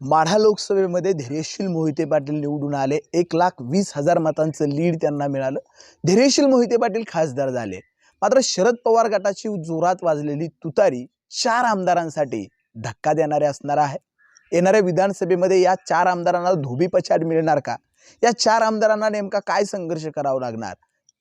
माढा लोकसभेमध्ये धैर्यशील मोहिते पाटील निवडून आले. एक लाख वीस हजार मतांचं लीड त्यांना मिळालं. धैर्यशील मोहिते पाटील खासदार झाले. मात्र शरद पवार गटाची जोरात वाजलेली तुतारी चार आमदारांसाठी धक्का देणारे असणार आहे. येणाऱ्या विधानसभेमध्ये या चार आमदारांना धोबी पछाड मिळणार का? या चार आमदारांना नेमका काय संघर्ष करावा लागणार?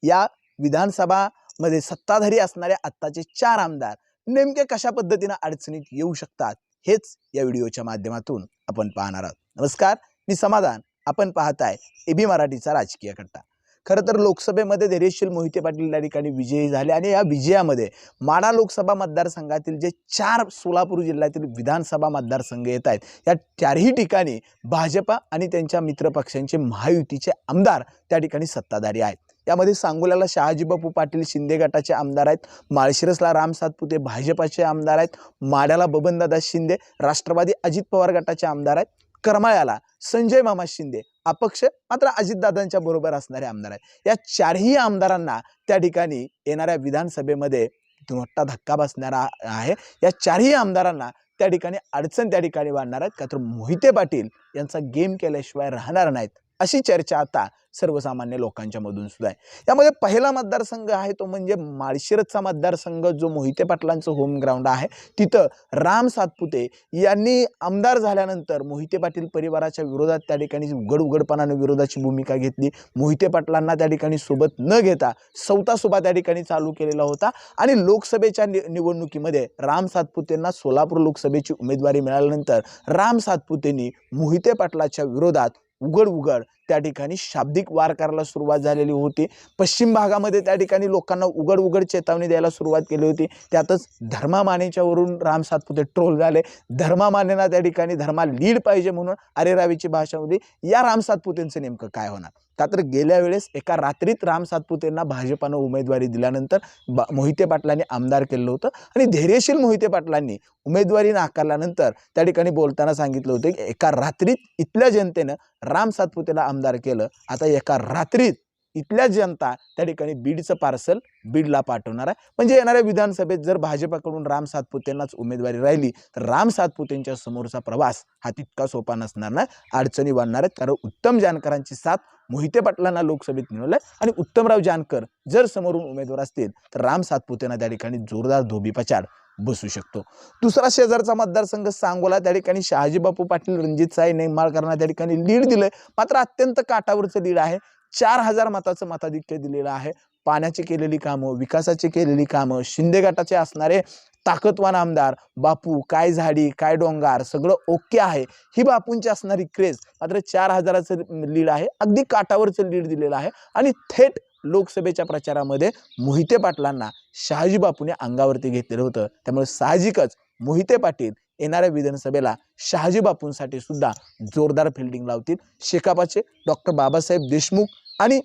या विधानसभामध्ये सत्ताधारी असणारे आत्ताचे चार आमदार नेमके कशा पद्धतीनं अडचणीत येऊ शकतात? हेच या व्हिडिओच्या माध्यमातून आपण पाहणार आहोत. नमस्कार मी समाधान. आपण पाहताय बी मराठीचा राजकीय कट्टा. खरं तर लोकसभेमध्ये धैर्यशील मोहिते पाटील या ठिकाणी विजयी झाले आणि या विजयामध्ये माडा लोकसभा मतदारसंघातील जे चार सोलापूर जिल्ह्यातील विधानसभा मतदारसंघ येत आहेत या चारही ठिकाणी भाजपा आणि त्यांच्या मित्रपक्षांचे महायुतीचे आमदार त्या ठिकाणी सत्ताधारी आहेत. यामध्ये सांगोल्याला शहाजीबापू पाटील शिंदे गटाचे आमदार आहेत. माळशिरसला राम सातपुते भाजपाचे आमदार आहेत. माड्याला बबनदादा शिंदे राष्ट्रवादी अजित पवार गटाचे आमदार आहेत. करमाळ्याला संजय मामा शिंदे अपक्ष मात्र अजितदादांच्या बरोबर असणारे आमदार आहेत. या चारही आमदारांना त्या ठिकाणी येणाऱ्या विधानसभेमध्ये मोठा धक्का बसणारा आहे. या चारही आमदारांना त्या ठिकाणी अडचण त्या ठिकाणी वाढणार आहेत. का तर मोहिते पाटील यांचा गेम केल्याशिवाय राहणार नाहीत. अशी चर्चा आता सर्वसामान्य लोकांच्या मधून सुद्धा आहे. यामध्ये पहिला मतदारसंघ आहे तो म्हणजे माळशिरसचा मतदारसंघ जो मोहिते पाटलांचं होम ग्राउंड आहे. तिथं राम सातपुते यांनी आमदार झाल्यानंतर मोहिते पाटील परिवाराच्या विरोधात त्या ठिकाणी उघड उघडपणानं विरोधाची भूमिका घेतली. मोहिते पाटलांना त्या ठिकाणी सोबत न घेता सौतासुभा त्या ठिकाणी चालू केलेला होता. आणि लोकसभेच्या नि निवडणुकीमध्ये राम सातपुतेंना सोलापूर लोकसभेची उमेदवारी मिळाल्यानंतर राम सातपुतेंनी मोहिते पाटलाच्या विरोधात उघड उघड त्या ठिकाणी शाब्दिक वार करायला सुरुवात झालेली होती. पश्चिम भागामध्ये त्या ठिकाणी लोकांना उघड उघड चेतावणी द्यायला सुरुवात केली होती. त्यातच धर्मामानेच्यावरून राम सातपुते ट्रोल झाले. धर्मामानेना त्या ठिकाणी धर्मा लीड पाहिजे म्हणून अरेरावीची भाषा होती. या राम सातपुतेंचं नेमकं काय होणार? का तर गेल्या वेळेस एका रात्रीत राम सातपुतेंना भाजपानं उमेदवारी दिल्यानंतर बा मोहिते पाटलांनी आमदार केलं होतं आणि धैर्यशील मोहिते पाटलांनी उमेदवारी नाकारल्यानंतर त्या ठिकाणी बोलताना सांगितलं होतं की एका रात्रीत इथल्या जनतेनं राम सातपुतेला आमदार केलं. आता एका रात्रीत इथल्या जनता त्या ठिकाणी बीडचं पार्सल बीडला पाठवणार आहे. म्हणजे येणाऱ्या विधानसभेत जर भाजपाकडून राम सातपुतेंनाच उमेदवारी राहिली तर राम सातपुतेंच्या समोरचा प्रवास हा तितका सोपा नसणार नाही अडचणी वाढणार आहेत. कारण उत्तम जानकरांची साथ मोहिते पाटलांना लोकसभेत मिळवलंय आणि उत्तमराव जानकर जर समोरून उमेदवार असतील तर राम सातपुतेंना त्या ठिकाणी जोरदार धोबीपचार बसू शकतो. दुसरा शेजारचा मतदारसंघ सांगोला त्या ठिकाणी शहाजीबापू पाटील रणजित साई नेमाळकरांना त्या ठिकाणी लीड दिलंय. मात्र अत्यंत काटावरचं लीड आहे. चार हजार मताचं मताधिक्य दिलेलं आहे. पाण्याची केलेली कामं विकासाची केलेली कामं शिंदे गटाचे असणारे ताकदवान आमदार बापू काय झाडी काय डोंगार सगळं ओके आहे. ही बापूंची असणारी क्रेज मात्र चार हजाराचं लीड आहे. अगदी काटावरचं लीड दिलेलं आहे. आणि थेट लोकसभेच्या प्रचारामध्ये मोहिते पाटलांना शहाजी बापूने अंगावरती घेतलेलं होतं. त्यामुळे साहजिकच मोहिते पाटील येणाऱ्या विधानसभेला शहाजी बापूंसाठी सुद्धा जोरदार फिल्डिंग लावतील. शेकापाचे डॉक्टर बाबासाहेब देशमुख आणि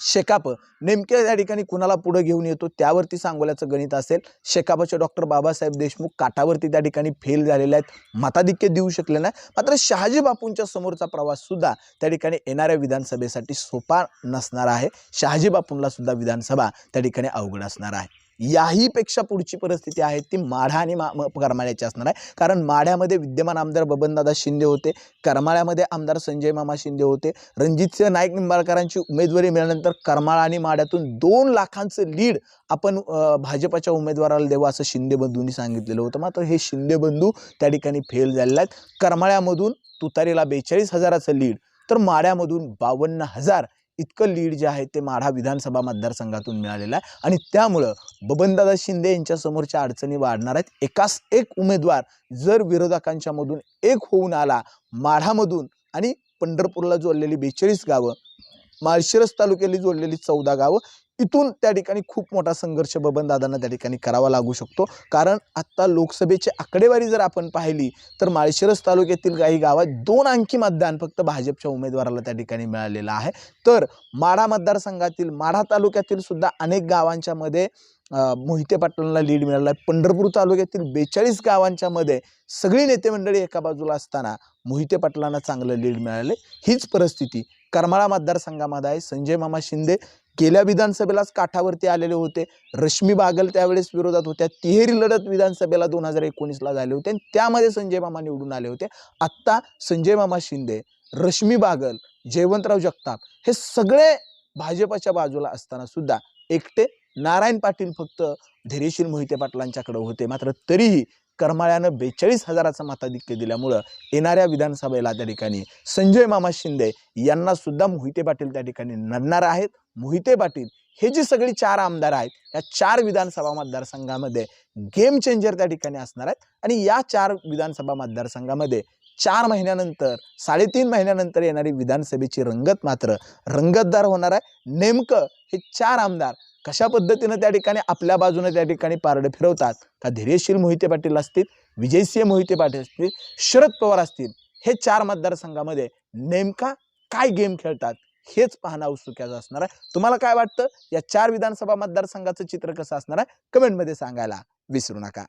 शेकाप. नेमक्या त्या ठिकाणी कुणाला पुढे घेऊन येतो त्यावरती सांगोल्याचं गणित असेल. शेकापाचे डॉक्टर बाबासाहेब देशमुख काटावरती त्या ठिकाणी फेल झालेले आहेत. मताधिक्य देऊ शकले नाही. मात्र शहाजी बापूंच्या समोरचा प्रवास सुद्धा त्या ठिकाणी येणाऱ्या विधानसभेसाठी सोपा नसणार आहे. शहाजी बापूंना सुद्धा विधानसभा त्या ठिकाणी अवघड असणार आहे. याहीपेक्षा पुढची परिस्थिती आहे ती माढा आणि मा म- करमाळ्याची असणार आहे. कारण माढ्यामध्ये विद्यमान आमदार बबनदादा शिंदे होते करमाळ्यामध्ये आमदार संजय मामा शिंदे होते रणजितसिंह नाईक निंबाळकरांची उमेदवारी मिळाल्यानंतर करमाळा आणि माढ्यातून दोन लाखांचं लीड आपण भाजपाच्या उमेदवाराला देऊ असं शिंदे बंधूंनी सांगितलेलं होतं. मात्र हे शिंदे बंधू त्या ठिकाणी फेल झालेले आहेत. करमाळ्यामधून तुतारीला बेचाळीस हजाराचं लीड तर माढ्यामधून बावन्न हजार इतकं लीड जे आहे ते माढा विधानसभा मतदारसंघातून मिळालेलं आहे. आणि त्यामुळं बबनदादा शिंदे यांच्या समोरच्या अडचणी वाढणार आहेत. एकाच एक उमेदवार जर विरोधकांच्या मधून एक होऊन आला माढामधून आणि पंढरपूरला जोडलेली बेचाळीस गावं माळशिरस तालुक्याला जोडलेली चौदा गावं. इथून त्या ठिकाणी खूप मोठा संघर्ष बबनदादांना त्या ठिकाणी करावा लागू शकतो. कारण आत्ता लोकसभेची आकडेवारी जर आपण पाहिली तर माळशिरस तालुक्यातील काही गावात दोन अंकी मतदान फक्त भाजपच्या उमेदवाराला त्या ठिकाणी मिळालेलं आहे. तर माढा मतदारसंघातील माढा तालुक्यातील सुद्धा अनेक गावांच्यामध्ये मोहिते पाटलांना लीड मिळाला. आहे पंढरपूर तालुक्यातील बेचाळीस गावांच्या मध्ये सगळी नेते मंडळी एका बाजूला असताना मोहिते पाटलांना चांगलं लीड मिळाले. हीच परिस्थिती करमाळा मतदारसंघामध्ये आहे. संजय मामा शिंदे गेल्या विधानसभेलाच काठावरती आलेले होते. रश्मी बागल त्यावेळेस विरोधात होत्या. तिहेरी लढत विधानसभेला दोन हजार एकोणीसला झाले होते. आणि त्यामध्ये संजय मामा निवडून आले होते. आत्ता संजय मामा शिंदे रश्मी बागल जयवंतराव जगताप हे सगळे भाजपच्या बाजूला असताना सुद्धा एकटे नारायण पाटील फक्त धैर्यशील मोहिते पाटलांच्याकडे होते. मात्र तरीही करमाळ्यानं बेचाळीस हजाराचं मताधिक्य दिल्यामुळं येणाऱ्या विधानसभेला त्या ठिकाणी संजय मामा शिंदे यांना सुद्धा मोहिते पाटील त्या ठिकाणी लढणार आहेत. मोहिते पाटील हे जी सगळी चार आमदार आहेत या चार विधानसभा मतदारसंघामध्ये गेम चेंजर त्या ठिकाणी असणार आहेत. आणि या चार विधानसभा मतदारसंघामध्ये चार महिन्यानंतर साडेतीन महिन्यानंतर येणारी विधानसभेची रंगत मात्र रंगतदार होणार आहे. नेमकं हे चार आमदार कशा पद्धतीनं त्या ठिकाणी आपल्या बाजूने त्या ठिकाणी पारडं फिरवतात? का धैर्यशील मोहिते पाटील असतील विजयसिंह मोहिते पाटील असतील शरद पवार असतील हे चार मतदारसंघामध्ये नेमका काय गेम खेळतात? हेच पाहणं उत्सुक्याचं असणार आहे. तुम्हाला काय वाटतं? या चार विधानसभा मतदारसंघाचं चित्र कसं असणार आहे? कमेंटमध्ये सांगायला विसरू नका.